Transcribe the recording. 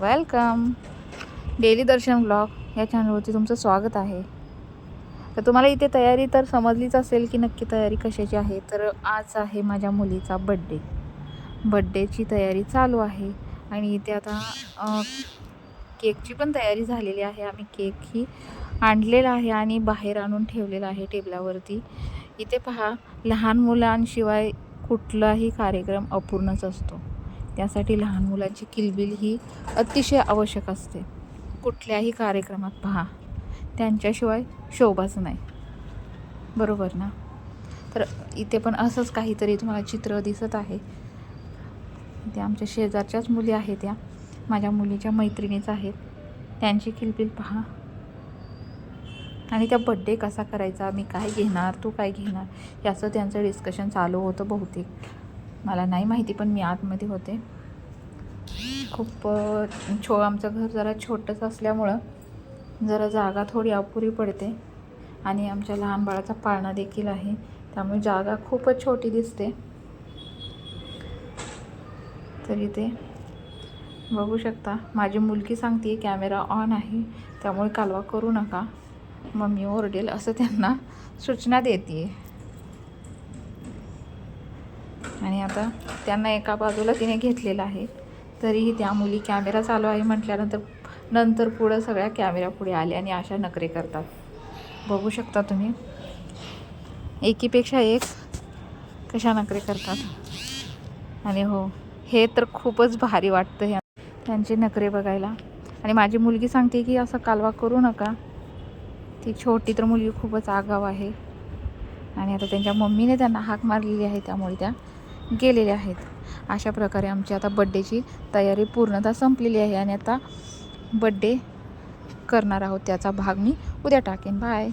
Welcome. Daily दर्शन blog या चॅनलवरती तुमचं स्वागत आहे. तर तुम्हाला इथे तयारी तर समजलीच असेल की नक्की तयारी कशाची आहे. तर आज आहे माझ्या मुलीचा बड्डे बड्डेची तयारी चालू आहे. आणि इथे आता केकची पण तयारी झालेली आहे. आम्ही केकही आणलेला आहे आणि बाहेर आणून ठेवलेला आहे टेबलावरती. इथे पहा लहान मुलांशिवाय कुठलाही कार्यक्रम अपूर्णच असतो. त्यासाठी लहान मुलांची किलबिल ही अतिशय आवश्यक असते. कुठल्याही कार्यक्रमात पहा. त्यांच्याशिवाय शोभाच नाही. बरोबर ना? तर इथे पण असंच काहीतरी तुम्हाला चित्र दिसत आहे. ते आमच्या शेजारच्याच मुली आहेत त्या. माझ्या मुलीच्या मैत्रिणीच आहेत. त्यांची किलबिल पहा. आणि त्या बड्डे कसा करायचा? मी काय घेणार? तू काय घेणार? याचं त्यांचं डिस्कशन चालू होतं बहुतेक. मला नाही माहिती पण मी आतमध्ये होते. खूप छो आमचं घर जरा छोटंच असल्यामुळं जरा जागा थोडी अपुरी पडते. आणि आमच्या लहान बाळाचा पाळणा देखील आहे. त्यामुळे जागा खूपच छोटी दिसते. तर इथे बघू शकता माझी मुलगी सांगते कॅमेरा ऑन आहे. त्यामुळे कालवा करू नका. मम्मी ओरडेल असं त्यांना सूचना देते आणि आता त्यांना एका बाजूला तिने घेतलेलं आहे. तरीही त्या मुली कॅमेरा चालू आहे म्हटल्यानंतर नंतर पुढं सगळ्या कॅमेरा पुढे आले आणि अशा नखरे करतात. बघू शकता तुम्ही. एकीपेक्षा एक कशा नखरे करतात. आणि हो हे तर खूपच भारी वाटतं ह्या त्यांचे नखरे बघायला. आणि माझी मुलगी सांगते की असं कालवा करू नका. ती छोटी तर मुलगी खूपच आगाव आहे. आणि आता त्यांच्या मम्मीने त्यांना हाक मारलेली आहे त्यामुळे त्या गेलेले आहेत. अशा प्रकारे आमची आता बड्डेची तयारी पूर्णतः संपलेली आहे आणि आता बड्डे करणार आहोत. त्याचा भाग मी उद्या टाकेन. बाय